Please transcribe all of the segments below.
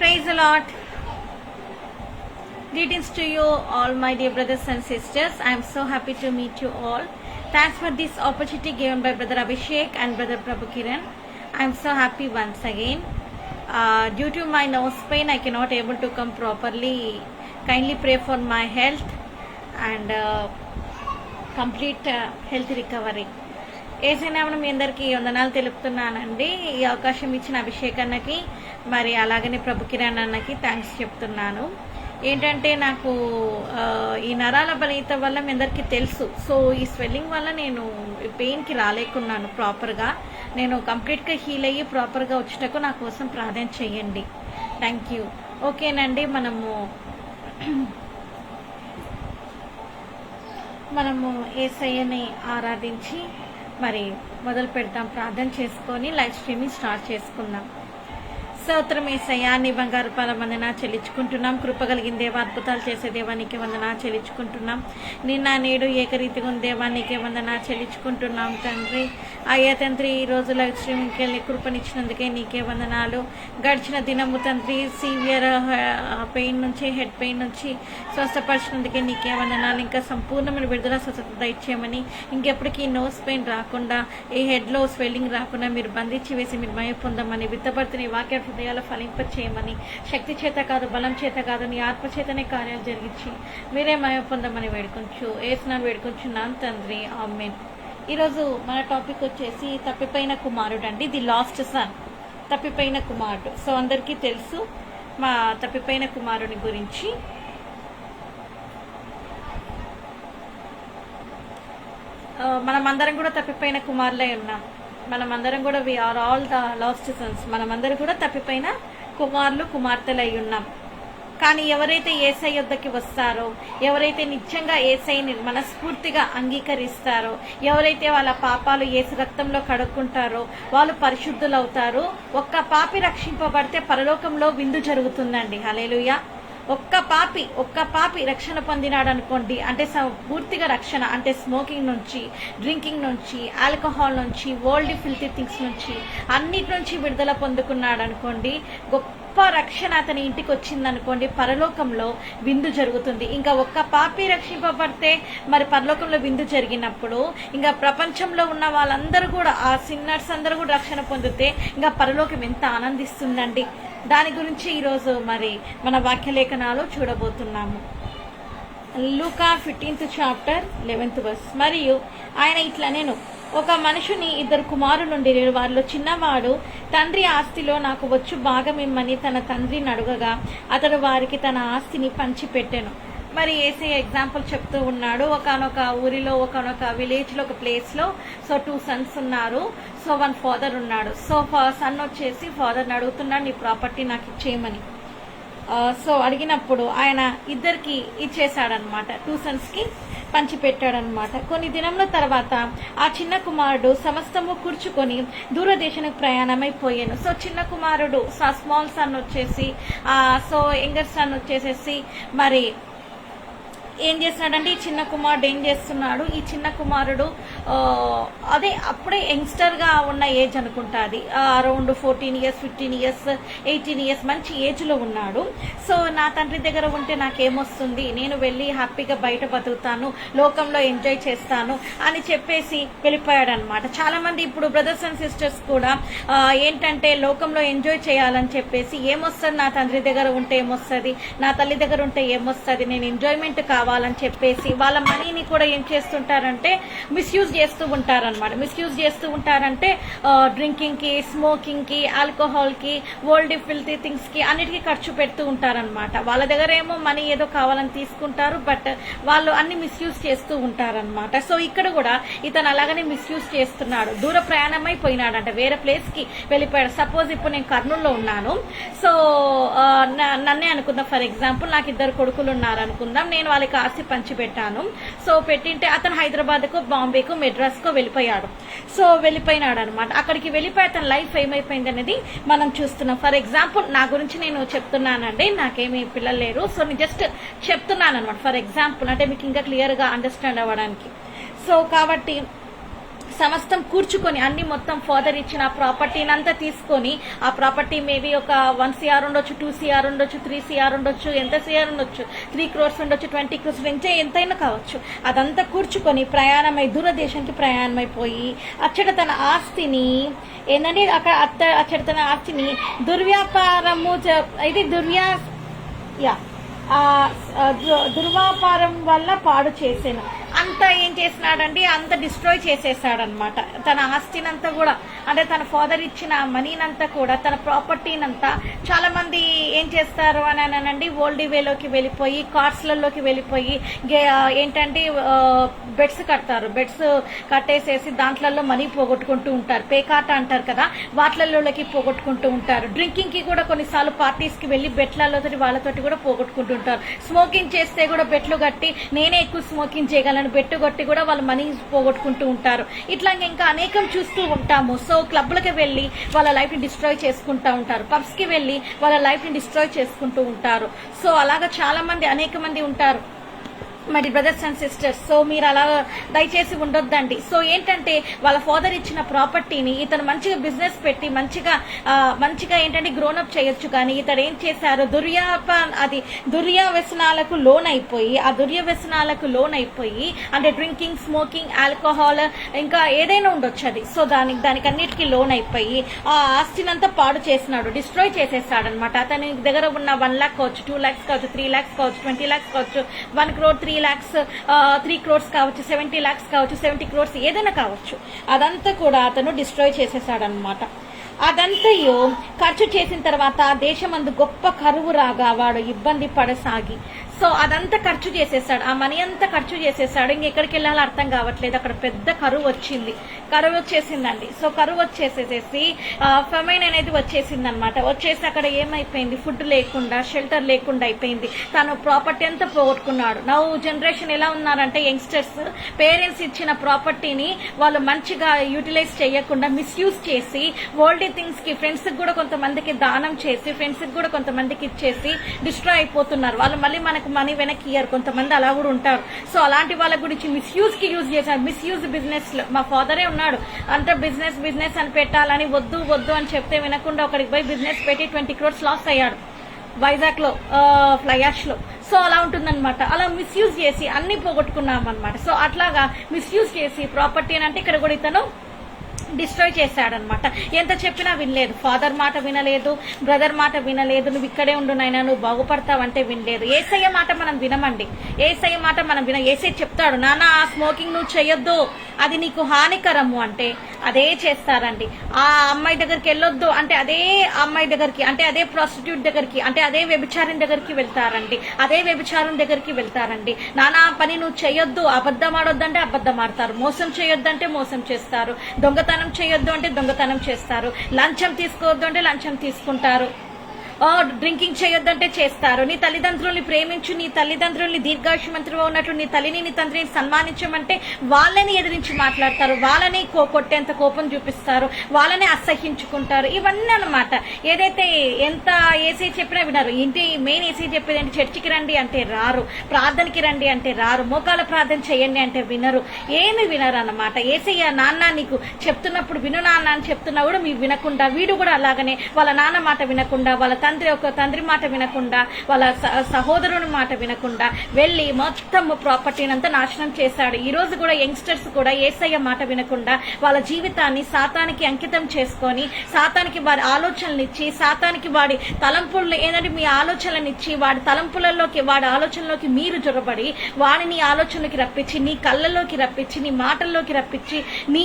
Praise a lot greetings to you all my dear brothers and sisters I'm so happy to meet you all thanks for this opportunity given by brother Abhishek and brother Prabhu Kiran I'm so happy once again due to my nose pain I cannot able to come properly kindly pray for my health and complete health recovery ఏసైనా మీ అందరికీ వందనాలు తెలుపుతున్నానండి. ఈ అవకాశం ఇచ్చిన అభిషేక్ మరి అలాగనే ప్రభు కిరణ్ అన్నకి thanks చెప్తున్నాను. ఏంటంటే నాకు ఈ నరాల బలహీత వల్ల మీ అందరికీ తెలుసు. సో ఈ స్వెల్లింగ్ వల్ల నేను పెయిన్కి రాలేకున్నాను ప్రాపర్గా నేను కంప్లీట్గా హీల్ అయ్యి ప్రాపర్గా వచ్చేటకు నా కోసం ప్రార్థన చేయండి. థ్యాంక్ యూ ఓకేనండి మనము మనము ఏసయ్యని ఆరాధించి మరి మొదలు పెడతాం. ప్రార్థన చేసుకొని లైవ్ స్ట్రీమింగ్ స్టార్ట్ చేసుకుందాం. స్తోత్రం ఏసయ్యా నీ బంగారు వందన చెల్లించుకుంటున్నాం. కృప కలిగిన అద్భుతాలు చేసే దేవానికి వందన చెల్లించుకుంటున్నాం. నిన్న నేడు ఏకరీతిగా ఉన్న దేవానికి వందన చెల్లించుకుంటున్నాం తండ్రి. అయ్యా తండ్రి ఈ రోజు కృపనిచ్చినందుకే నీకే వందనాలు. గడిచిన దినము తండ్రి సీవియర్ పెయిన్ నుంచి హెడ్ పెయిన్ నుంచి స్వస్థపరిచినందుకే నీకే వందనాలు. ఇంకా సంపూర్ణమైన విడుదల స్వచ్ఛత దయచేయమని ఇంకెప్పటికీ నోస్ పెయిన్ రాకుండా ఈ హెడ్లో స్వెల్లింగ్ రాకుండా మీరు బంధించి వేసి మీరు మయ పొందమని విత్తపడుతున్న వాక్య హృదయాలు ఫలింప చేయమని శక్తి చేత కాదు బలం చేత కాదు నీ ఆత్మచేతనే కార్యాలు జరిగించి మీరే మయ పొందమని వేడుకొంచు. ఏసునాను వేడుకొంచున్నాను తండ్రి. ఆమెన్. ఈరోజు మన టాపిక్ వచ్చేసి తప్పిపోయిన కుమారుడు అండి ది లాస్ట్ సన్. తప్పిపోయిన కుమారుడు. సో అందరికీ తెలుసు మా తప్పిపోయిన కుమారుని గురించి. మనమందరం కూడా తప్పిపోయిన కుమారులే ఉన్నాం. మనమందరం కూడా we are all the lost sons మనమందరం కూడా తప్పిపోయిన కుమారులు కుమార్తెలు అయి ఉన్నాం. కానీ ఎవరైతే ఏసై యొద్దకి వస్తారో ఎవరైతే నిత్యంగా ఏసైని మనస్ఫూర్తిగా అంగీకరిస్తారో ఎవరైతే వాళ్ళ పాపాలు ఏసు రక్తంలో కడుక్కుంటారో వాళ్ళు పరిశుద్ధులు అవుతారు ఒక్క పాపి రక్షింపబడితే పరలోకంలో విందు జరుగుతుందండి. హలేలుయా ఒక్క పాపి ఒక్క పాపి రక్షణ పొందినాడు అనుకోండి అంటే పూర్తిగా రక్షణ అంటే స్మోకింగ్ నుంచి డ్రింకింగ్ నుంచి ఆల్కహాల్ నుంచి ఓల్డ్ ఫిల్తీ థింగ్స్ నుంచి అన్నిటి నుంచి విడుదల పొందుకున్నాడు అనుకోండి గొప్ప రక్షణ అతని ఇంటికి వచ్చిందనుకోండి పరలోకంలో విందు జరుగుతుంది. ఇంకా ఒక్క పాపి రక్షింపబడితే మరి పరలోకంలో విందు జరిగినప్పుడు ఇంకా ప్రపంచంలో ఉన్న వాళ్ళందరూ కూడా ఆ సిన్నర్స్ అందరూ కూడా రక్షణ పొందితే ఇంకా పరలోకం ఎంత ఆనందిస్తుందండి. దాని గురించి ఈరోజు మరి మన వాక్యలేఖనాలు చూడబోతున్నాము. లూకా ఫిఫ్టీన్త్ చాప్టర్ లెవెన్త్ బస్ మరియు ఆయన ఇట్లా నేను ఒక మనుషుని ఇద్దరు కుమారులుండి వారిలో చిన్నవాడు. తండ్రి ఆస్తిలో నాకు వచ్చు భాగమిమ్మని తన తండ్రిని అడగగా అతడు వారికి తన ఆస్తిని పంచిపెట్టెను. మరి ఏసే ఎగ్జాంపుల్ చెప్తూ ఉన్నాడు. ఒకనొక ఊరిలో ఒకనొక విలేజ్లో ఒక ప్లేస్లో సో టూ సన్స్ ఉన్నారు. సో వన్ ఫాదర్ ఉన్నాడు. సో సన్ వచ్చేసి ఫాదర్ని అడుగుతున్నాడు నీ ప్రాపర్టీ నాకు ఇచ్చేయమని. సో అడిగినప్పుడు ఆయన ఇద్దరికి ఇచ్చేశాడనమాట టూ సన్స్కి పంచిపెట్టాడనమాట కొన్ని దినముల తర్వాత ఆ చిన్న కుమారుడు సమస్తము కూర్చుకొని దూరదేశానికి ప్రయాణమైపోయాను. సో చిన్న కుమారుడు స్మాల్ సన్ వచ్చేసి సో యంగర్ సన్ వచ్చేసేసి మరి ఏం చేస్తున్నాడంటే ఈ చిన్న కుమారుడు ఏం చేస్తున్నాడు? ఈ చిన్న కుమారుడు అదే అప్పుడే యంగ్స్టర్గా ఉన్న ఏజ్ అనుకుంటా అది. Around fourteen years fifteen years eighteen years మంచి ఏజ్లో ఉన్నాడు. సో నా తండ్రి దగ్గర ఉంటే నాకేమొస్తుంది? నేను వెళ్ళి హ్యాపీగా బయట బతుకుతాను లోకంలో ఎంజాయ్ చేస్తాను అని చెప్పేసి వెళ్ళిపోయాడు అనమాట చాలామంది ఇప్పుడు బ్రదర్స్ అండ్ సిస్టర్స్ కూడా ఏంటంటే లోకంలో ఎంజాయ్ చేయాలని చెప్పేసి ఏమొస్తుంది నా తండ్రి దగ్గర ఉంటే ఏమొస్తుంది? నా తల్లి దగ్గర ఉంటే ఏమొస్తుంది? నేను ఎంజాయ్మెంట్ కావాలి? కావాలని చెప్పేసి వాళ్ళ మనీని కూడా ఏం చేస్తుంటారంటే మిస్యూజ్ చేస్తూ ఉంటారనమాట మిస్యూజ్ చేస్తూ ఉంటారంటే డ్రింకింగ్కి స్మోకింగ్కి ఆల్కహాల్కి ఓల్డ్ ఫిల్తీ థింగ్స్కి అన్నిటికీ ఖర్చు పెడుతూ ఉంటారనమాట వాళ్ళ దగ్గర ఏమో మనీ ఏదో కావాలని తీసుకుంటారు బట్ వాళ్ళు అన్ని మిస్యూజ్ చేస్తూ ఉంటారనమాట సో ఇక్కడ కూడా ఇతను అలాగనే మిస్యూజ్ చేస్తున్నాడు. దూర ప్రయాణమై పోయినాడంట. వేరే ప్లేస్కి వెళ్ళిపోయాడు. సపోజ్ ఇప్పుడు నేను కర్నూలులో ఉన్నాను. సో నన్నే అనుకుందాం. ఫర్ ఎగ్జాంపుల్ నాకు ఇద్దరు కొడుకులు ఉన్నారు అనుకుందాం నేను వాళ్ళకి రాసి పంచిపెట్టాను. సో పెట్టింటే అతను హైదరాబాద్కు బాంబేకు మెడ్రాస్కు వెళ్ళిపోయాడు. సో వెళ్ళిపోయినాడు అనమాట అక్కడికి వెళ్ళిపోయి అతని లైఫ్ ఏమైపోయింది అనేది మనం చూస్తున్నాం. ఫర్ ఎగ్జాంపుల్ నా గురించి నేను చెప్తున్నానండి. నాకేమీ పిల్లలు లేరు. సో నేను జస్ట్ చెప్తున్నాను అనమాట ఫర్ ఎగ్జాంపుల్ అంటే మీకు ఇంకా క్లియర్గా అండర్స్టాండ్ అవ్వడానికి. సో కాబట్టి సమస్తం కూర్చుకొని అన్ని మొత్తం ఫాదర్ ఇచ్చిన ఆ ప్రాపర్టీని అంతా తీసుకొని ఆ ప్రాపర్టీ మేబీ ఒక వన్ సిఆర్ ఉండొచ్చు టూ సిఆర్ ఉండొచ్చు త్రీ సిఆర్ ఉండొచ్చు ఎంత సిఆర్ ఉండొచ్చు త్రీ క్రోర్స్ ఉండొచ్చు ట్వంటీ క్రోర్స్ నుంచే ఎంతైనా కావచ్చు. అదంతా కూర్చుకొని ప్రయాణమై దూరదేశానికి ప్రయాణమైపోయి అచ్చట తన ఆస్తిని ఏంటంటే అక్కడ అత్త అచ్చట తన ఆస్తిని దుర్వ్యాపారము ఇది దుర్వ్యా యా దుర్వ్యాపారం వల్ల పాడు చేసాను అంతా ఏం చేసినాడండి అంత డిస్ట్రాయ్ చేసేసాడనమాట తన ఆస్తినంతా కూడా అంటే తన ఫాదర్ ఇచ్చిన మనీనంతా కూడా తన ప్రాపర్టీనంతా చాలా మంది ఏం చేస్తారు అని అనండి? ఓల్డ్ వేలోకి వెళ్ళిపోయి కార్స్లలోకి వెళ్ళిపోయి గే- ఏంటంటే బెడ్స్ కడతారు. బెడ్స్ కట్టేసేసి దాంట్లలో మనీ పోగొట్టుకుంటూ ఉంటారు. పేకాట అంటారు కదా వాటిలలోకి పోగొట్టుకుంటూ ఉంటారు. డ్రింకింగ్కి కూడా కొన్నిసార్లు పార్టీస్కి వెళ్ళి బెట్లలో వాళ్ళతోటి కూడా పోగొట్టుకుంటూ ఉంటారు. స్మోకింగ్ చేస్తే కూడా బెట్లు కట్టి నేనే ఎక్కువ స్మోకింగ్ చేయగలను బెట్టు పెట్టుగొట్టి కూడా వాళ్ళు మనీ పోగొట్టుకుంటూ ఉంటారు. ఇట్లా ఇంకా అనేకం చూస్తూ ఉంటాము. సో క్లబ్లకి వెళ్ళి వాళ్ళ లైఫ్ని డిస్ట్రాయ్ చేసుకుంటూ ఉంటారు. పబ్స్కి వెళ్ళి వాళ్ళ లైఫ్ని డిస్ట్రాయ్ చేసుకుంటూ ఉంటారు. సో అలాగా చాలా మంది అనేక మంది ఉంటారు. మరి బ్రదర్స్ అండ్ సిస్టర్స్ సో మీరు అలా దయచేసి ఉండొద్దండి. సో ఏంటంటే వాళ్ళ ఫాదర్ ఇచ్చిన ప్రాపర్టీని ఇతను మంచిగా బిజినెస్ పెట్టి మంచిగా మంచిగా ఏంటంటే గ్రోనప్ చేయొచ్చు కానీ ఇతడు ఏం చేశారు? దుర్యాప అది దుర్యవ్యసనాలకు లోన్ అయిపోయి ఆ దుర్యవ్యసనాలకు లోన్ అయిపోయి అంటే డ్రింకింగ్ స్మోకింగ్ ఆల్కహాల్ ఇంకా ఏదైనా ఉండొచ్చు అది. సో దానికి దానికి అన్నిటికీ లోన్ అయిపోయి ఆ ఆస్తినంతా పాడు చేసినాడు డిస్ట్రాయ్ చేసేసాడు అనమాట అతని దగ్గర ఉన్న వన్ లాక్ కావచ్చు టూ లాక్స్ కావచ్చు త్రీ లాక్స్ కావచ్చు ట్వంటీ లాక్స్ కావచ్చు one crore three lakhs three crores కావచ్చు సెవెంటీ లాక్స్ కావచ్చు సెవెంటీ క్రోర్స్ ఏదైనా కావచ్చు అదంతా కూడా అతను డిస్ట్రాయ్ చేసేసాడనమాట అదంతయు ఖర్చు చేసిన తర్వాత దేశమందు గొప్ప కరువు రాగా వాడు ఇబ్బంది పడసాగి సో అదంతా ఖర్చు చేసేసాడు ఆ మనీ అంతా ఖర్చు చేసేసాడు ఇంకెక్కడికి వెళ్ళాలో అర్థం కావట్లేదు. అక్కడ పెద్ద కరువు వచ్చింది. కరువు వచ్చేసిందండి. సో కరువు వచ్చేసేసేసి ఫెమైన్ అనేది వచ్చేసింది అనమాట వచ్చేసి అక్కడ ఏమైపోయింది? ఫుడ్ లేకుండా షెల్టర్ లేకుండా అయిపోయింది. తను ప్రాపర్టీ అంతా పోగొట్టుకున్నాడు. నవ్వు జనరేషన్ ఎలా ఉన్నారంటే యంగ్స్టర్స్ పేరెంట్స్ ఇచ్చిన ప్రాపర్టీని వాళ్ళు మంచిగా యూటిలైజ్ చేయకుండా మిస్యూజ్ చేసి ఓల్డ్ థింగ్స్కి ఫ్రెండ్స్ కూడా కొంతమందికి దానం చేసి ఫ్రెండ్స్కి కూడా కొంతమందికి ఇచ్చేసి డిస్ట్రాయ్ అయిపోతున్నారు. వాళ్ళు మళ్ళీ మనకు మనీ వెనక్కి ఇయ్యరు. కొంతమంది అలా కూడా ఉంటారు. సో అలాంటి వాళ్ళ గురించి మిస్యూజ్కి యూజ్ చేశారు. మిస్యూజ్ బిజినెస్లో మా ఫాదరే ఉన్నాడు. అంత బిజినెస్ బిజినెస్ అని పెట్టాలని వద్దు వద్దు అని చెప్తే వినకుండా ఒకరికి పోయి బిజినెస్ పెట్టి ట్వంటీ క్రోర్స్ లాస్ అయ్యాడు. వైజాగ్లో లో సో అలా ఉంటుందన్నమాట. అలా మిస్యూజ్ చేసి అన్ని పోగొట్టుకున్నాం అనమాట సో అట్లాగా మిస్యూజ్ చేసి ప్రాపర్టీ అంటే ఇక్కడ కూడా ఇతను డిస్ట్రాయ్ చేశాడనమాట. ఎంత చెప్పినా వినలేదు. ఫాదర్ మాట వినలేదు బ్రదర్ మాట వినలేదు నువ్వు ఇక్కడే ఉండు నాయనా నువ్వు బాగుపడతావంటే వినలేదు. ఏసయ్య మాట మనం వినమండి. ఏసయ్య మాట మనం విన ఏసై చెప్తాడు నాన్న ఆ స్మోకింగ్ నువ్వు చేయొద్దు అది నీకు హానికరము. అంటే అదే చేస్తారండి. ఆ అమ్మాయి దగ్గరికి వెళ్ళొద్దు అంటే అదే అమ్మాయి దగ్గరికి అంటే అదే ప్రాస్టిట్యూట్ దగ్గరికి అంటే అదే వ్యభిచారం దగ్గరికి వెళ్తారండి. అదే వ్యభిచారం దగ్గరికి వెళ్తారండి. నానా ఆ పని నువ్వు చేయొద్దు అబద్ధం ఆడొద్దంటే అబద్ధం ఆడతారు. మోసం చేయొద్దంటే మోసం చేస్తారు. దొంగతనం చేయొద్దు అంటే దొంగతనం చేస్తారు. లంచం తీసుకోవద్దు అంటే లంచం తీసుకుంటారు. డ్రింకింగ్ చేయొద్దంటే చేస్తారు. నీ తల్లిదండ్రుల్ని ప్రేమించు నీ తల్లిదండ్రుల్ని దీర్ఘాయుషమంతులుగా ఉన్నట్టు నీ తల్లిని నీ తండ్రిని సన్మానించమంటే వాళ్ళని ఎదిరించి మాట్లాడతారు. వాళ్ళని కో కొట్టేంత కోపం చూపిస్తారు. వాళ్ళని అసహించుకుంటారు. ఇవన్నీ అనమాట ఏదైతే ఎంత ఏసీ చెప్పినా వినరు. ఇంటి మెయిన్ ఏసీ చెప్పేది ఏంటి? చర్చికి రండి అంటే రారు. ప్రార్థనకి రండి అంటే రారు. మోకాల ప్రార్థన చేయండి అంటే వినరు. ఏమి వినరు అన్నమాట. ఏసయ్య నాన్న నీకు చెప్తున్నప్పుడు విను నాన్న అని చెప్తున్నా కూడా మీరు వినకుండా వీడు కూడా అలాగనే వాళ్ళ నాన్న మాట వినకుండా వాళ్ళ తండ్రి ఒక తండ్రి మాట వినకుండా వాళ్ళ సహోదరుని మాట వినకుండా వెళ్ళి మొత్తం ప్రాపర్టీని అంతా నాశనం చేశాడు. ఈ రోజు కూడా యంగ్స్టర్స్ కూడా ఏసయ్య మాట వినకుండా వాళ్ళ జీవితాన్ని సాతానికి అంకితం చేసుకొని సాతానికి వారి ఆలోచనలు ఇచ్చి సాతానికి వాడి తలంపులు ఏంటంటే మీ ఆలోచనలను ఇచ్చి వాడి తలంపులలోకి వాడి ఆలోచనలోకి మీరు జొరబడి వాడిని ఆలోచనలోకి రప్పించి నీ కళ్ళలోకి రప్పించి నీ మాటల్లోకి రప్పించి నీ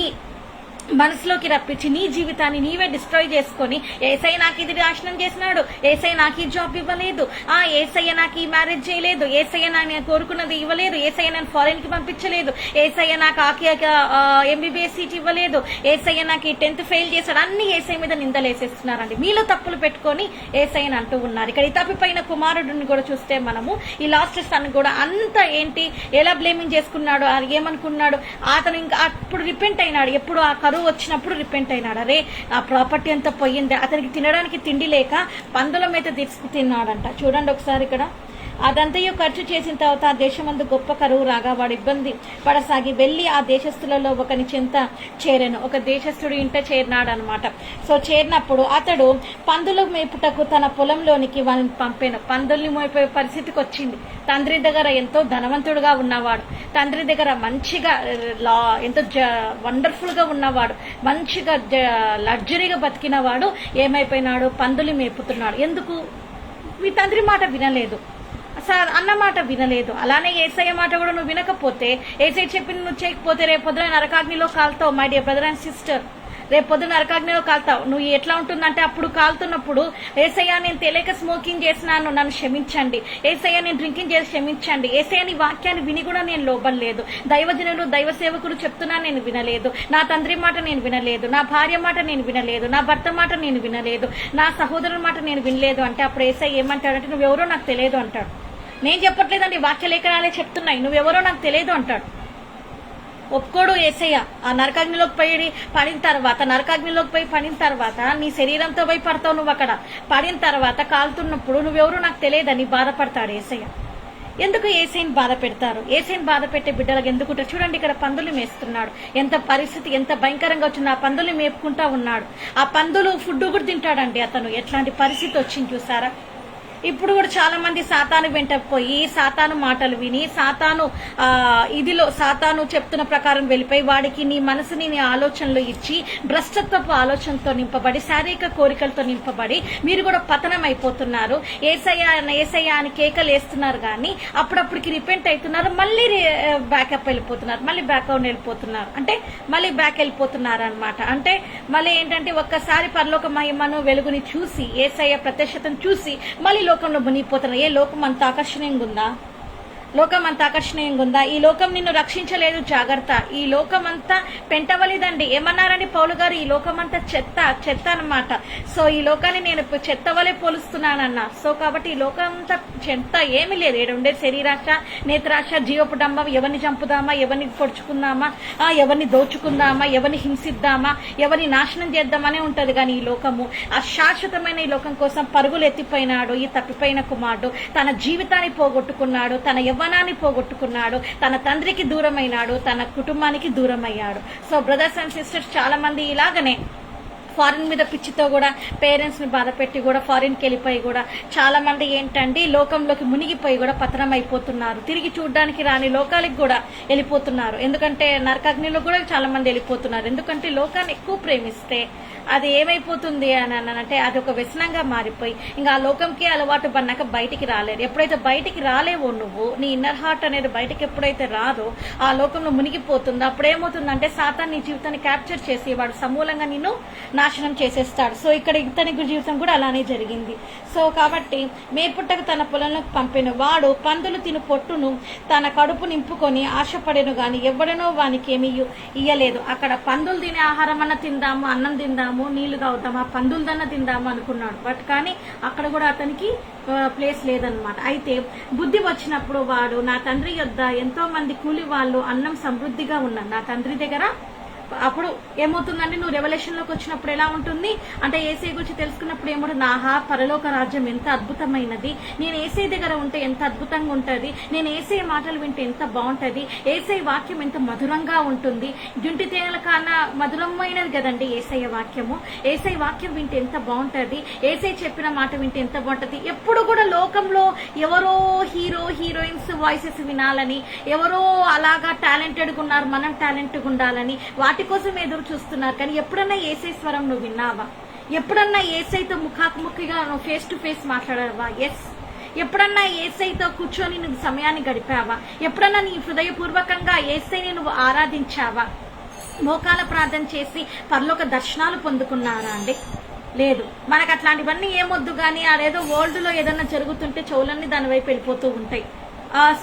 మనసులోకి రప్పించి నీ జీవితాన్ని నీవే డిస్ట్రాయ్ చేసుకొని ఏసై నాకు ఇది నాశనం చేసినాడు. ఏసై నాకు ఈ జాబ్ ఇవ్వలేదు. ఆ ఏసయ్య నాకు ఈ మ్యారేజ్ చేయలేదు. ఏసయ్య నాకు నేను కోరుకున్నది ఇవ్వలేదు. ఏసయ్య నన్ను ఫారెన్కి పంపించలేదు. ఏసయ్య నాకు ఆకి ఎంబీబీఎస్ సీట్ ఇవ్వలేదు. ఏసయ్య నాకు ఈ టెన్త్ ఫెయిల్ చేశాడు. అన్ని ఏసై మీద నిందలేసేస్తున్నారండి. మీలో తప్పులు పెట్టుకొని ఏసయ్యని అంటూ ఉన్నారు. ఇక్కడ ఈ తప్పిపోయిన కుమారుడిని కూడా చూస్తే మనము ఈ లాస్ట్ సన్ కూడా అంత ఏంటి ఎలా బ్లేమింగ్ చేసుకున్నాడు ఏమనుకున్నాడు అతను ఇంకా అప్పుడు రిపెంట్ అయినాడు. ఎప్పుడు ఆ కరువు వచ్చినప్పుడు రిపెంట్ అయినాడు. అరే ఆ ప్రాపర్టీ అంతా పోయింది. అతనికి తినడానికి తిండి లేక పందుల మీద తీసుకు తిన్నాడంట. చూడండి ఒకసారి ఇక్కడ. అదంతయు ఖర్చు చేసిన తర్వాత ఆ దేశమందు గొప్ప కరువు రాగా వాడు ఇబ్బంది పడసాగి వెళ్ళి ఆ దేశస్థులలో ఒకని చింత చేరాను. ఒక దేశస్థుడు ఇంట చేరినాడు అనమాట సో చేరినప్పుడు అతడు పందులు మేపుటకు తన పొలంలోనికి వాళ్ళని పంపాను. పందుల్ని మోపే పరిస్థితికి వచ్చింది తండ్రి దగ్గర ఎంతో ధనవంతుడుగా ఉన్నవాడు. తండ్రి దగ్గర మంచిగా లా ఎంతో వండర్ఫుల్గా ఉన్నవాడు. మంచిగా లగ్జరీగా బతికినవాడు. ఏమైపోయినాడు? పందులు మేపుతున్నాడు. ఎందుకు? మీ తండ్రి మాట వినలేదు. సార్ అన్న మాట వినలేదు. అలానే ఏసయ్య మాట కూడా నువ్వు వినకపోతే ఏసై చెప్పి నువ్వు చేయకపోతే రేపు పొద్దున నరకాగ్నిలో కాలుతావు my dear brother and sister రేపు పొద్దున నరకాగ్నిలో కాలుతావు. నువ్వు ఎట్లా ఉంటుందంటే అప్పుడు కాలుతున్నప్పుడు ఏసయ్య నేను తెలియక స్మోకింగ్ చేసినాను నన్ను క్షమించండి. ఏసయ్య నేను డ్రింకింగ్ చేసి క్షమించండి. ఏసయ్య నీ వాక్యాన్ని విని కూడా నేను లోపం లేదు దైవజనులు దైవ సేవకులు చెప్తున్నా నేను వినలేదు. నా తండ్రి మాట నేను వినలేదు. నా భార్య మాట నేను వినలేదు. నా భర్త మాట నేను వినలేదు. నా సహోదరుల మాట నేను వినలేదు. అంటే అప్పుడు ఏసై ఏమంటాడంటే నువ్వెవరో నాకు తెలియదు అంటాడు. నేను చెప్పట్లేదండి వాక్యలేఖనాలే చెప్తున్నాయి. నువ్వెవరో నాకు తెలియదు అంటాడు. ఒప్పుకోడు ఏసయ్య. ఆ నరకాగ్నిలోకి పోయి పడిన తర్వాత నరకాగ్నిలోకి పోయి పడిన తర్వాత నీ శరీరంతో పోయి పడతావు నువ్వు అక్కడ. పడిన తర్వాత కాలుతున్నప్పుడు నువ్వెవరు నాకు తెలియదని బాధపడతాడు ఏసయ్య. ఎందుకు ఏసైని బాధ పెడతారు? ఏసైని బాధ పెట్టే బిడ్డలకు ఎందుకు చూడండి ఇక్కడ పందులు మేస్తున్నాడు. ఎంత పరిస్థితి ఎంత భయంకరంగా వచ్చింది. ఆ పందులు మేపుకుంటా ఉన్నాడు. ఆ పందులు ఫుడ్ కూడా తింటాడండి అతను. ఎట్లాంటి పరిస్థితి వచ్చింది చూసారా? ఇప్పుడు కూడా చాలా మంది సాతాను వెంట పోయి సాతాను మాటలు విని సాతాను ఆ ఇదిలో సాతాను చెప్తున్న ప్రకారం వెళ్ళిపోయి వాడికి నీ మనసుని నీ ఆలోచనలు ఇచ్చి భ్రష్టత్వపు ఆలోచనతో నింపబడి శారీరక కోరికలతో నింపబడి మీరు కూడా పతనం అయిపోతున్నారు. ఏసయ్య ఏసయ్య అని కేకలు వేస్తున్నారు కానీ అప్పుడప్పటికి రిపెంట్ అవుతున్నారు మళ్ళీ బ్యాకప్ వెళ్ళిపోతున్నారు మళ్ళీ బ్యాక్అవుట్ వెళ్ళిపోతున్నారు. అంటే మళ్ళీ బ్యాక్ వెళ్ళిపోతున్నారు అనమాట అంటే మళ్ళీ ఏంటంటే ఒక్కసారి పరలోక మహిమను వెలుగుని చూసి ఏసయ్య ప్రత్యక్షతను చూసి మళ్ళీ లోకంలో మునిగిపోతున్నారు ఏ లోకం అంత ఆకర్షణీయంగా ఉందా? లోకం అంత ఆకర్షణీయంగా ఉందా? ఈ లోకం నిన్ను రక్షించలేదు జాగ్రత్త. ఈ లోకం అంతా పెంటవలేదండి ఏమన్నారని పౌలు గారు ఈ లోకం అంతా చెత్త చెత్త అన్నమాట. సో ఈ లోకాన్ని నేను చెత్త వలె పోలుస్తున్నానన్న. సో కాబట్టి ఈ లోకం అంతా చెత్త ఏమీ లేదు. ఏడు ఉండే శరీరాశ నేత్రాశ జీవపు ఎవరిని చంపుదామా ఎవరిని పొడుచుకుందామా ఆ ఎవరిని దోచుకుందామా ఎవరిని హింసిద్దామా ఎవరిని నాశనం చేద్దామనే ఉంటది కానీ ఈ లోకము. ఆ శాశ్వతమైన ఈ లోకం కోసం పరుగులు ఎత్తిపోయినాడు ఈ తప్పిపోయిన కుమారుడు. తన జీవితాన్ని పోగొట్టుకున్నాడు తన యవ్వనాన్ని పోగొట్టుకున్నాడు తన తండ్రికి దూరమైనాడు తన కుటుంబానికి దూరమయ్యాడు. సో బ్రదర్స్ అండ్ సిస్టర్స్ చాలా మంది ఇలాగనే ఫారిన్ మీద పిచ్చితో కూడా పేరెంట్స్ని బాధపెట్టి బాధ పెట్టి కూడా ఫారిన్కి వెళ్ళిపోయి కూడా చాలామంది ఏంటంటే లోకంలోకి మునిగిపోయి కూడా పతనం అయిపోతున్నారు. తిరిగి చూడడానికి రాని లోకాలకు కూడా వెళ్ళిపోతున్నారు. ఎందుకంటే నరకాగ్నిలో కూడా చాలా మంది వెళ్ళిపోతున్నారు. ఎందుకంటే లోకాన్ని ఎక్కువ ప్రేమిస్తే అది ఏమైపోతుంది అని అంటే అది ఒక వ్యసనంగా మారిపోయి ఇంకా ఆ లోకంకి అలవాటు పడినాక బయటికి రాలేదు. ఎప్పుడైతే బయటికి రాలేవో నువ్వు నీ ఇన్నర్ హార్ట్ అనేది బయటికి ఎప్పుడైతే రాదో ఆ లోకంలో మునిగిపోతుందో. అప్పుడు ఏమవుతుందంటే సాతాన్ నీ జీవితాన్ని క్యాప్చర్ చేసి వాడు సమూలంగా నిన్ను నాశనం చేసేస్తాడు. సో ఇక్కడ ఇతని జీవితం కూడా అలానే జరిగింది. సో కాబట్టి మేపుట్టకు తన పొలంలోకి పంపిన వాడు పందులు తిను పొట్టును తన కడుపు నింపుకొని ఆశపడేను కానీ ఎవడనో వానికి ఏమి ఇయ్యలేదు. అక్కడ పందులు తినే ఆహారం అన్న తిందాము అన్నం తిందాము నీళ్ళు తాగుతాము ఆ పందులదన్న తిందాము అనుకున్నాడు. బట్ కానీ అక్కడ కూడా అతనికి ప్లేస్ లేదనమాట అయితే బుద్ధి వచ్చినప్పుడు వాడు నా తండ్రి యొద్ద ఎంతో మంది కూలి వాళ్ళు అన్నం సమృద్ధిగా ఉన్నారు. నా తండ్రి దగ్గర అప్పుడు ఏమవుతుందంటే నువ్వు రెవల్యూషన్లోకి వచ్చినప్పుడు ఎలా ఉంటుంది? అంటే ఏసై గురించి తెలుసుకున్నప్పుడు ఏమవుతుంది? నాహా పరలోక రాజ్యం ఎంత అద్భుతమైనది. నేను ఏసై దగ్గర ఉంటే ఎంత అద్భుతంగా ఉంటుంది. నేను ఏసై మాటలు వింటే ఎంత బాగుంటది. ఏసై వాక్యం ఎంత మధురంగా ఉంటుంది. జుంటి తేనెల కన్నా మధురమైనది కదండి ఏసయ్య వాక్యము. ఏసై వాక్యం వింటే ఎంత బాగుంటది. ఏసై చెప్పిన మాట వింటే ఎంత బాగుంటది. ఎప్పుడు కూడా లోకంలో ఎవరో హీరో హీరోయిన్స్ వాయిసెస్ వినాలని ఎవరో అలాగా టాలెంటెడ్గా ఉన్నారు మనం టాలెంట్గా ఉండాలని వాటి వాటి కోసం ఎదురు చూస్తున్నారు. కానీ ఎప్పుడన్నా ఏసై స్వరం నువ్వు విన్నావా? ఎప్పుడన్నా ఏసైతో ముఖాముఖిగా నువ్వు ఫేస్ టు ఫేస్ మాట్లాడావా? ఎస్ ఎప్పుడన్నా ఏసైతో కూర్చొని నువ్వు సమయాన్ని గడిపావా? ఎప్పుడన్నా నీ హృదయపూర్వకంగా ఏసైని నువ్వు ఆరాధించావా? మోకాల ప్రార్థన చేసి పరలోక దర్శనాలు పొందుకున్నారా అండి? లేదు. మనకు అట్లాంటివన్నీ ఏమొద్దు కానీ అదేదో వరల్డ్లో ఏదన్నా జరుగుతుంటే చెవులన్నీ దాని వైపు వెళ్ళిపోతూ ఉంటాయి.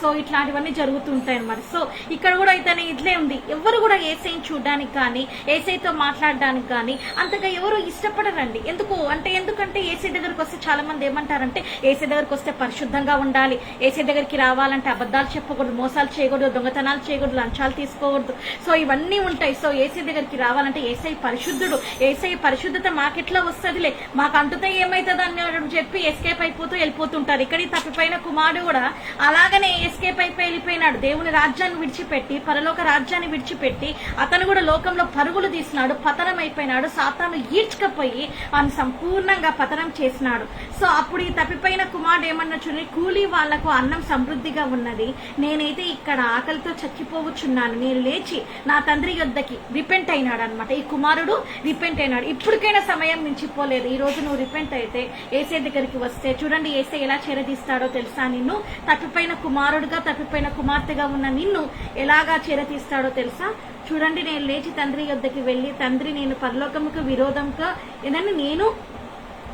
సో ఇట్లాంటివన్నీ జరుగుతుంటాయి అనమాట సో ఇక్కడ కూడా అయితే ఇట్లే ఉంది. ఎవరు కూడా ఏసైని చూడడానికి కానీ ఏసైతో మాట్లాడడానికి కానీ అంతగా ఎవరు ఇష్టపడరండి. ఎందుకు? అంటే ఎందుకంటే ఏసై దగ్గరకు వస్తే చాలా మంది ఏమంటారంటే ఏసై దగ్గరకు వస్తే పరిశుద్ధంగా ఉండాలి. ఏసై దగ్గరికి రావాలంటే అబద్ధాలు చెప్పకూడదు మోసాలు చేయకూడదు దొంగతనాలు చేయకూడదు లంచాలు తీసుకోకూడదు. సో ఇవన్నీ ఉంటాయి. సో ఏసై దగ్గరికి రావాలంటే ఏసై పరిశుద్ధుడు. ఏసై పరిశుద్ధత మాకెట్లా వస్తుందిలే? మాకు అంతతో ఏమైతుంది అని చెప్పి ఎస్కేప్ అయిపోతూ వెళ్ళిపోతుంటారు. ఇక్కడ తప్పిపోయిన కుమారుడు కూడా అలాగనే ఎస్కేప్ అయిపోయి వెళ్ళిపోయినాడు దేవుని రాజ్యాన్ని విడిచిపెట్టి పరలోక రాజ్యాన్ని విడిచిపెట్టి అతను కూడా లోకంలో పరుగులు తీసినాడు పతనం అయిపోయినాడు సాతాను ఈడ్చుకపోయి అని సంపూర్ణంగా పతనం చేసినాడు. సో అప్పుడు ఈ తప్పిపోయిన కుమారుడు ఏమన్నా చూడండి కూలీ వాళ్ళకు అన్నం సమృద్ధిగా ఉన్నది. నేనైతే ఇక్కడ ఆకలితో చచ్చిపోవచ్చున్నాను. నేను లేచి నా తండ్రి యొద్దకి రిపెంట్ అయినాడు అనమాట ఈ కుమారుడు రిపెంట్ అయినాడు. ఇప్పటికైనా సమయం మించిపోలేదు. ఈ రోజు నువ్వు రిపెంట్ అయితే ఏసే దగ్గరికి వస్తే చూడండి ఏసే ఎలా చేరదీస్తాడో తెలుసా? నిన్ను తప్పిపోయిన కుమారుడుగా తప్పిపోయిన కుమార్తెగా ఉన్న నిన్ను ఎలాగా చేరతీస్తాడో తెలుసా? చూడండి నేను లేచి తండ్రి యొద్దకి వెళ్ళి తండ్రి నేను పరలోకముకు విరోధంగా ఏదన్నా నేను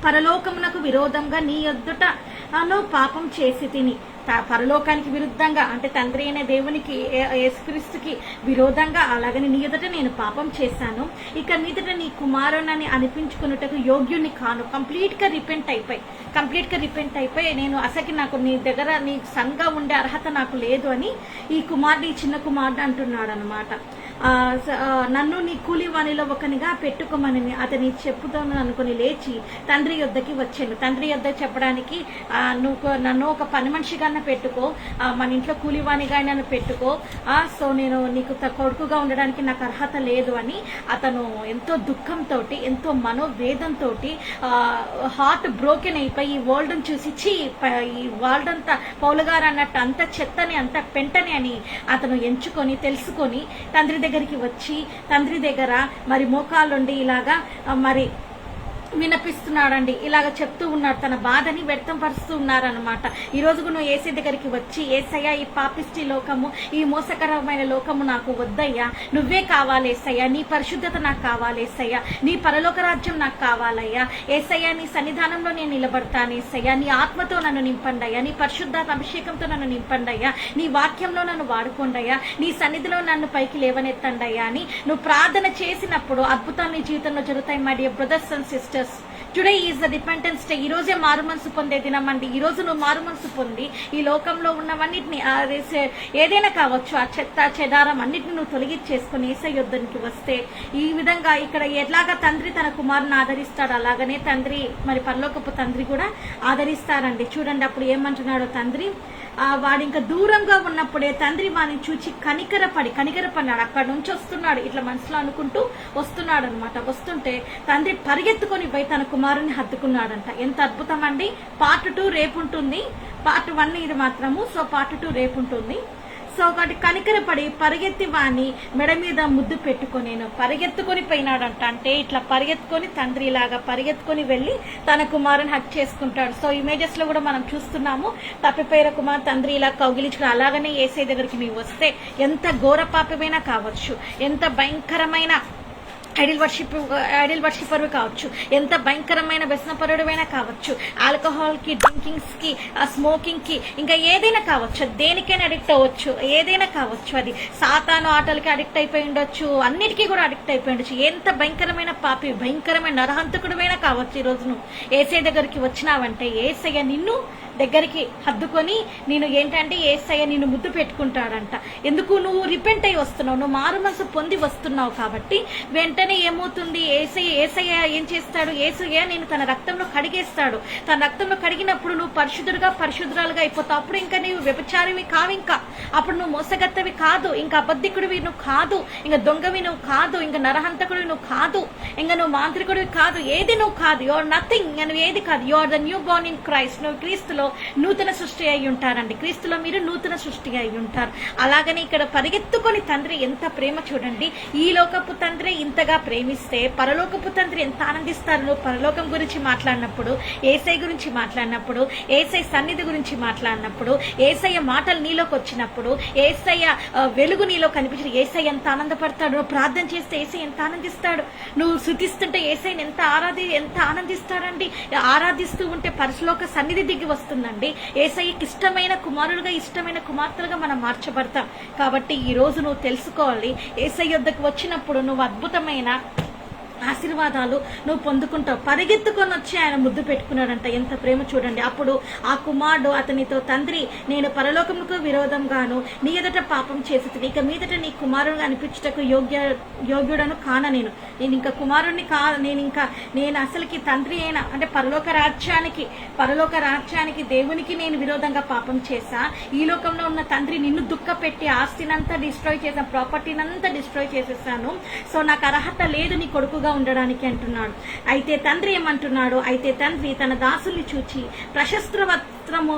పరలోకమునకు విరోధంగా నీ యొద్దుట పాపం చేసి తిని పరలోకానికి విరుద్ధంగా అంటే తండ్రి అయిన దేవునికి ఏ- యేసుక్రీస్తుకి విరోధంగా అలాగని నీ ఎదుట నేను పాపం చేశాను. ఇక మీదట నీ కుమారునని అనిపించుకున్నటకు యోగ్యుని కాను. కంప్లీట్గా రిపెంట్ అయిపోయి కంప్లీట్గా రిపెంట్ అయిపోయి నేను అసలు నాకు నీ దగ్గర నీ సంగా ఉండే అర్హత నాకు లేదు అని ఈ కుమారుడు ఈ చిన్న కుమారుడు అంటున్నాడు అనమాట నన్ను నీ కూలివాణిలో ఒకనిగా పెట్టుకోమని అతని చెప్పుతాను అనుకుని లేచి తండ్రి యొద్దకి వచ్చాను. తండ్రి యొద్ద చెప్పడానికి నువ్వు నన్ను ఒక పని మనిషిగా పెట్టుకో. మన ఇంట్లో కూలివాణిగా నన్ను పెట్టుకో. ఆ, సో నేను నీకు త- కొడుకుగా ఉండడానికి నాకు అర్హత లేదు అని అతను ఎంతో దుఃఖంతో ఎంతో మనోవేదంతో హార్ట్ బ్రోకెన్ అయిపోయి ఈ వరల్డ్ చూసి ఛీ ఈ వరల్డ్ అంతా పౌలుగారు అన్నట్టు అంత చెత్తని అంత పెంటని అని అతను ఎంచుకొని తెలుసుకొని తండ్రి దగ్గరికి వచ్చి తండ్రి దగ్గర మరి మోకాళ్ళుండి ఇలాగా మరి వినపిస్తున్నాడండి. ఇలాగ చెప్తూ ఉన్నాడు తన బాధని వ్యక్తంపరుస్తూ ఉన్నారనమాట ఈ రోజుకు నువ్వు ఏసీ దగ్గరికి వచ్చి ఏసయ్యా ఈ పాపిష్టి లోకము ఈ మోసకరమైన లోకము నాకు వద్దయ్యా. నువ్వే కావాలేసయ్యా నీ పరిశుద్ధత నాకు కావాలి ఏసయ్యా నీ పరలోక రాజ్యం నాకు కావాలయ్యా. ఏసయ్యా నీ సన్నిధానంలో నేను నిలబడతాను ఏసయ్యా నీ ఆత్మతో నన్ను నింపండి అయ్యా నీ పరిశుద్ధ అభిషేకంతో నన్ను నింపండి అయ్యా నీ వాక్యంలో నన్ను వాడుకోండి అయ్యా నీ సన్నిధిలో నన్ను పైకి లేవనెత్తండి అయ్యా అని నువ్వు ప్రార్థన చేసినప్పుడు అద్భుతాలు నీ జీవితంలో జరుగుతాయి my dear brothers and sisters today is the dependence day ఈ రోజే మారు మనసు పొందే దినం అండి ఈ రోజు నువ్వు మారు మనసు పొంది ఈ లోకంలో ఉన్నవన్నిటిని ఆ ఏదైనా కావచ్చు ఆ చెత్త చెదారం అన్నిటిని నువ్వు తొలగించేసుకుని ఏసై యుద్ధానికి వస్తే ఈ విధంగా ఇక్కడ ఎలాగా తండ్రి తన కుమారుని ఆదరిస్తాడు అలాగనే తండ్రి మరి పరలోకపు తండ్రి కూడా ఆదరిస్తారండి. చూడండి అప్పుడు ఏమంటున్నాడో తండ్రి? వాడు ఇంకా దూరంగా ఉన్నప్పుడే తండ్రి వాని చూచి కనికరపడి కనికరపడినాడు. అక్కడ నుంచి వస్తున్నాడు. ఇట్లా మనసులో అనుకుంటూ వస్తున్నాడు అనమాట వస్తుంటే తండ్రి పరిగెత్తుకొని పోయి తన కుమారుని హత్తుకున్నాడంట. ఎంత అద్భుతం అండి. పార్ట్ టూ రేపు ఉంటుంది. పార్ట్ వన్ ఇది మాత్రము. సో పార్ట్ టూ రేపు ఉంటుంది. సో ఒకటి కనికరపడి పరిగెత్తి వాణ్ణి మెడ మీద ముద్దు పెట్టుకొని పరిగెత్తుకొని పోయినాడంట. అంటే ఇట్లా పరిగెత్తుకొని తండ్రి లాగా పరిగెత్తుకొని వెళ్ళి తన కుమారుని హక్ చేసుకుంటాడు. సో ఇమేజెస్లో కూడా మనం చూస్తున్నాము తప్పిపోయిన కుమార్ తండ్రి ఇలా కౌగిలించుకుని అలాగనే ఏసే దగ్గరికి నీవు వస్తే ఎంత ఘోర పాపమైనా కావచ్చు ఎంత భయంకరమైన ఐడిల్ వర్షిప్ ఐడిల్ వర్షిపర్ కావచ్చు. ఎంత భయంకరమైన వ్యసనపరుడమైనా కావచ్చు. ఆల్కహాల్కి డ్రింకింగ్స్కి స్మోకింగ్కి ఇంకా ఏదైనా కావచ్చు. దేనికైనా అడిక్ట్ అవ్వచ్చు. ఏదైనా కావచ్చు అది. సాతాను ఆటలకి అడిక్ట్ అయిపోయి ఉండొచ్చు. అన్నిటికీ కూడా అడిక్ట్ అయిపోయి ఉండొచ్చు. ఎంత భయంకరమైన పాపి భయంకరమైన నరహంతకుడుమైనా కావచ్చు ఈ నువ్వు ఏసై దగ్గరికి వచ్చినావంటే ఏసయ్య నిన్ను దగ్గరికి హద్దుకొని నేను ఏంటంటే ఏసయ్య నిన్ను ముద్దు పెట్టుకుంటాడంట. ఎందుకు నువ్వు రిపెంట్ అయి వస్తున్నావు? నువ్వు మారు మనసు పొంది వస్తున్నావు కాబట్టి వెంటనే ఏమవుతుంది? ఏసయ్య ఏసయ్య ఏం చేస్తాడు? ఏసయ్య నేను తన రక్తంలో కడిగేస్తాడు. తన రక్తంలో కడిగినప్పుడు నువ్వు పరిశుద్ధుడుగా పరిశుద్ధురాలుగా అయిపోతావు. అప్పుడు ఇంకా నీవు వ్యభిచారివి కావు ఇంకా. అప్పుడు నువ్వు మోసగత్తవి కాదు. ఇంకా అబద్ధికుడివి నువ్వు కాదు. ఇంకా దొంగవి నువ్వు కాదు. ఇంకా నరహంతకుడివి నువ్వు కాదు. ఇంకా నువ్వు మాంత్రికుడివి కాదు. ఏది నువ్వు కాదు. యువర్ నథింగ్ నువ్వు ఏది కాదు. You are the newborn in Christ నువ్వు క్రీస్తులో నూతన సృష్టి అయి ఉంటారండి. క్రీస్తులో మీరు నూతన సృష్టి అయి ఉంటారు. అలాగని ఇక్కడ పరిగెత్తుకొని తండ్రి ఎంత ప్రేమ చూడండి. ఈ లోకపు తండ్రి ఇంతగా ప్రేమిస్తే పరలోకపు తండ్రి ఎంత ఆనందిస్తారు పరలోకం గురించి మాట్లాడినప్పుడు ఏసై గురించి మాట్లాడినప్పుడు ఏసై సన్నిధి గురించి మాట్లాడినప్పుడు ఏసయ్య మాటలు నీలోకి వచ్చినప్పుడు ఏసయ్య వెలుగు నీలో కనిపించిన ఏసై ఎంత ఆనందపడతాడు నువ్వు ప్రార్థన చేస్తే ఏసై ఎంత ఆనందిస్తాడు. నువ్వు శుతిస్తుంటే ఏసైని ఎంత ఆరాధి ఎంత ఆనందిస్తాడండి. ఆరాధిస్తూ ఉంటే పరలోక సన్నిధి దిగి వస్తుంది. ఉంటుందండి ఏసయ్యకి ఇష్టమైన కుమారులుగా ఇష్టమైన కుమార్తెలుగా మనం మార్చబడతాం. కాబట్టి ఈ రోజు నువ్వు తెలుసుకోవాలి ఏసై యొద్దకు వచ్చినప్పుడు నువ్వు అద్భుతమైన ఆశీర్వాదాలు నువ్వు పొందుకుంటావు. పరిగెత్తుకొని వచ్చి ఆయన ముద్దు పెట్టుకున్నాడంట. ఎంత ప్రేమ చూడండి. అప్పుడు ఆ కుమారుడు అతనితో తండ్రి నేను పరలోకముకు విరోధంగాను నీ ఎదుట పాపం చేసి ఇక మీదట నీ కుమారుడు అనిపించుటకు యోగ్య యోగ్యుడను కాన నేను. నేను ఇంకా కుమారుడిని కా నేను ఇంకా నేను అసలుకి తండ్రి అయినా అంటే పరలోక రాజ్యానికి పరలోక రాజ్యానికి దేవునికి నేను విరోధంగా పాపం చేశా. ఈ లోకంలో ఉన్న తండ్రి నిన్ను దుఃఖపెట్టి ఆస్తినంతా డిస్ట్రాయ్ చేశాను ప్రాపర్టీనంతా డిస్ట్రాయ్ చేసేసాను. సో నాకు అర్హత లేదు నీ కొడుకుగా ఉండడానికి అంటున్నాడు. అయితే తండ్రి ఏమంటున్నాడు? అయితే తండ్రి తన దాసుల్ని చూచి ప్రశస్త్ర వస్త్రము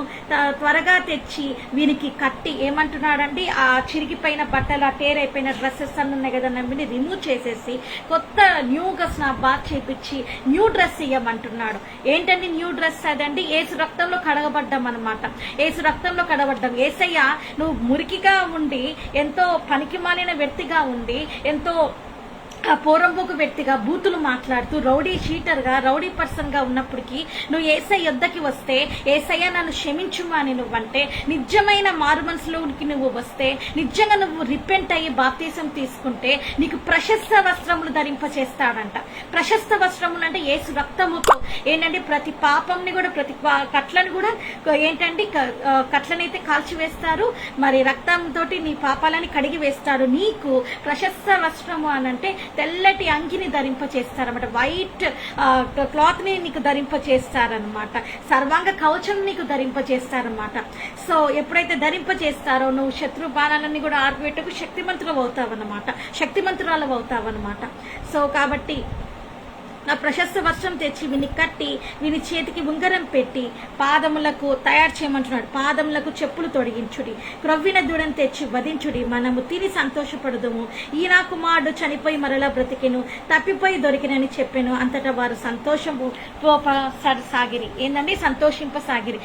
త్వరగా తెచ్చి వీనికి కట్టి ఏమంటున్నాడండి ఆ చిరిగిపోయిన బట్టలు ఆ టేరైపోయిన అయిపోయిన డ్రెస్సెస్ అన్ని ఉన్నాయి కదా నమ్మిని రిమూవ్ చేసేసి కొత్త న్యూగా స్నా బాగా చేపించి న్యూ డ్రెస్ ఇయ్యమంటున్నాడు. ఏంటండి న్యూ డ్రెస్ అదండి? ఏసు రక్తంలో కడగబడ్డాం అనమాట ఏసు రక్తంలో కడగబడ్డాం. ఏసయ్య నువ్వు మురికిగా ఉండి ఎంతో పనికిమాలిన వ్యక్తిగా ఉండి ఎంతో ఆ పోరంబోకు వ్యక్తిగా బూతులు మాట్లాడుతూ రౌడీ షీటర్గా రౌడీ పర్సన్గా ఉన్నప్పటికీ నువ్వు ఏసై యొద్దకి వస్తే ఏసయ్య నన్ను క్షమించుమా అని నువ్వంటే నిజమైన మారు నువ్వు వస్తే నిజంగా నువ్వు రిపెంట్ అయ్యి బాప్తీసం తీసుకుంటే నీకు ప్రశస్త వస్త్రములు ధరింపచేస్తాడంట. ప్రశస్త వస్త్రములు అంటే ఏసు రక్తముతో ఏంటంటే ప్రతి పాపంని కూడా ప్రతి పా- కట్లను కూడా ఏంటంటే కట్లనైతే కాల్చివేస్తారు మరి రక్తంతో నీ పాపాలని కడిగి వేస్తాడు. నీకు ప్రశస్త వస్త్రము అని అంటే తెల్లటి అంగిని ధరింప చేస్తారన్నమాట వైట్ క్లాత్ని నీకు ధరింప చేస్తారనమాట సర్వాంగ కవచం నీకు ధరింప చేస్తారనమాట సో ఎప్పుడైతే ధరింప చేస్తారో నువ్వు శత్రు బాణాలన్నీ కూడా ఆర్పేటకు శక్తిమంతులు అవుతావన్నమాట. శక్తిమంతురాలు అవుతావన్నమాట. సో కాబట్టి నా ప్రశస్త వస్త్రం తెచ్చి విని కట్టి విని చేతికి ఉంగరం పెట్టి పాదములకు తయారు చేయమంటున్నాడు. పాదములకు చెప్పులు తొడిగించుడి. క్రొవ్విన దూడను తెచ్చి వధించుడి. మనము తిని సంతోషపడదుము. ఈ నా కుమారుడు చనిపోయి మరలా బ్రతికెను. తప్పిపోయి దొరికినని చెప్పాను. అంతటా వారు సంతోషము స- సాగిరి ఏందండి? సంతోషింప సాగిరి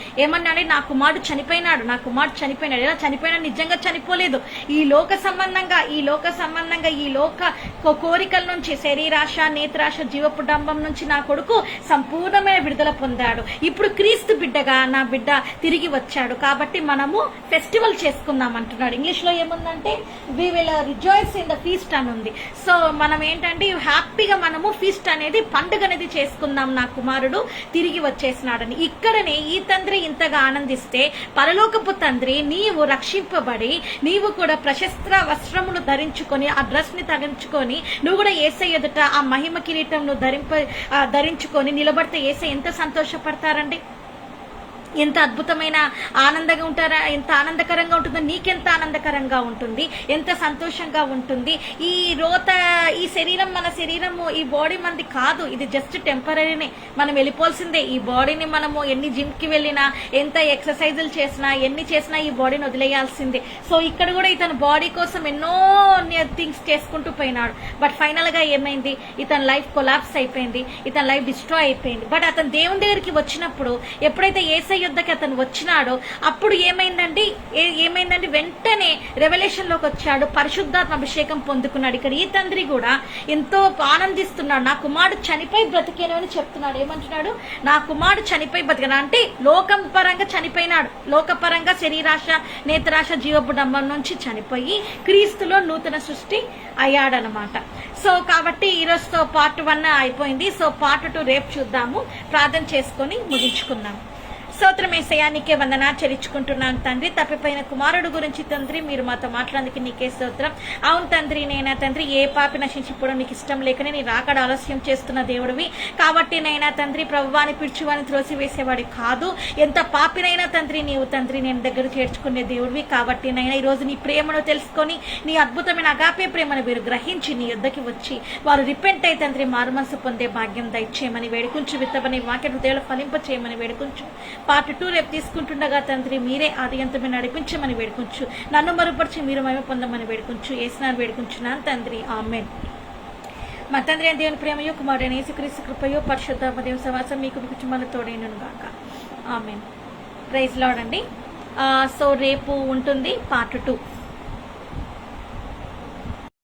నా కుమారుడు చనిపోయినాడు. నా కుమారుడు చనిపోయినాడు. ఎలా చనిపోయినా నిజంగా చనిపోలేదు. ఈ లోక సంబంధంగా ఈ లోక సంబంధంగా ఈ లోక కో- కోరికల నుంచి శరీరాశ నేత్రాశ కుటుంబం నుంచి నా కొడుకు సంపూర్ణమైన విడుదల పొందాడు. ఇప్పుడు క్రీస్తు బిడ్డగా నా బిడ్డ తిరిగి వచ్చాడు. కాబట్టి మనము ఫెస్టివల్ చేసుకుందాం అంటున్నాడు. ఇంగ్లీష్లో ఏముందంటే we will rejoice in the feast అని ఉంది. సో మనం ఏంటంటే హ్యాపీగా మనము ఫీస్ట్ అనేది పండుగ అనేది చేసుకుందాం నా కుమారుడు తిరిగి వచ్చేసినాడని. ఇక్కడనే ఈ తండ్రి ఇంతగా ఆనందిస్తే పరలోకపు తండ్రి నీవు రక్షింపబడి నీవు కూడా ప్రశస్త్ర వస్త్రములు ధరించుకొని ఆ డ్రెస్ని ధరించుకొని నువ్వు కూడా ఏసై ఎదుట ఆ మహిమ కిరీటం ధరి ధరింప ఆ, ధరించుకొని నిలబడితే ఏసై ఎంత సంతోషపడతారండి? ఎంత అద్భుతమైన ఆనందంగా ఉంటారా ఎంత ఆనందకరంగా ఉంటుందో నీకెంత ఆనందకరంగా ఉంటుంది ఎంత సంతోషంగా ఉంటుంది. ఈ రోత ఈ శరీరం మన శరీరము ఈ బాడీ మనది కాదు. ఇది జస్ట్ టెంపరీనే మనం వెళ్ళిపోవాల్సిందే. ఈ బాడీని మనము ఎన్ని జిమ్కి వెళ్ళినా ఎంత ఎక్సర్సైజులు చేసినా ఎన్ని చేసినా ఈ బాడీని వదిలేయాల్సిందే. సో ఇక్కడ కూడా ఇతను బాడీ కోసం ఎన్నో థింగ్స్ చేసుకుంటూ పోయినాడు. బట్ ఫైనల్గా ఏమైంది? ఇతని లైఫ్ కొలాప్స్ అయిపోయింది. ఇతని లైఫ్ డిస్ట్రాయ్ అయిపోయింది. బట్ అతను దేవుని దగ్గరికి వచ్చినప్పుడు ఎప్పుడైతే ఏసై యుద్ధకి అతను వచ్చినాడో అప్పుడు ఏమైందండి? ఏ- ఏమైందండి? వెంటనే రెవల్యూషన్లోకి వచ్చాడు పరిశుద్ధాత్మ అభిషేకం పొందుకున్నాడు. ఇక్కడ ఈ తండ్రి కూడా ఎంతో ఆనందిస్తున్నాడు. నా కుమారుడు చనిపోయి బ్రతికేను అని చెప్తున్నాడు. ఏమంటున్నాడు? నా కుమారుడు చనిపోయి బ్రతికాడు అంటే లోకం పరంగా చనిపోయినాడు. లోకపరంగా శరీరాశ నేత్రాశ జీవపుడంబం నుంచి చనిపోయి క్రీస్తులో నూతన సృష్టి అయ్యాడనమాట సో కాబట్టి ఈ రోజుతో పార్ట్ వన్ అయిపోయింది. సో పార్ట్ టూ రేపు చూద్దాము. ప్రార్థన చేసుకొని ముగించుకుందాం. స్తోత్రం ఏసయ్యా వందనా చెల్లించుకుంటున్నాను తండ్రి. తప్పిపోయిన కుమారుడు గురించి తండ్రి మీరు మాతో మాట్లాడడానికి నీకే స్తోత్రం. అవును తండ్రి నేనా తండ్రి ఏ పాపి నశించిపోవడం నీకు ఇష్టం లేకనే నీ రాకడ ఆలస్యం చేస్తున్న దేవుడివి. కాబట్టి నైనా తండ్రి ప్రభువాని పిడుచువాని త్రోసివేసేవాడు కాదు. ఎంత పాపినైనా తండ్రి నీవు తండ్రి నేను దగ్గర చేర్చుకునే దేవుడివి. కాబట్టి నైనా ఈరోజు నీ ప్రేమను తెలుసుకొని నీ అద్భుతమైన అగాపే ప్రేమను మీరు గ్రహించి నీ యుద్ధకి వచ్చి వారు రిపెంట్ అయి తండ్రి మారుమనసు పొందే భాగ్యం దయచేయమని వేడుకుంచు. విత్తమని వాక్య హృదయాలు ఫలింప చేయమని వేడుకుంచు. పార్ట్ టూ రేపు తీసుకుంటుండగా తండ్రి మీరే ఆదియంతమే నడిపించమని వేడుకుంచు. నన్ను మరుపరిచి మీరు మహిమ పొందమని వేడుకుంచు. ఏసినాను వేడుకుంటున్నాను తండ్రి. ఆమెన్. మా తండ్రి అని దేవుని ప్రేమయో కుమారుడైన యేసుక్రీస్తు కృపయో పరిశుద్ధ దేవ సవాసం మీకు మీ కుటుంబాల తోడైనను గాక ఆమెన్ ప్రైజ్ లాడండి సో రేపు ఉంటుంది పార్ట్ టూ.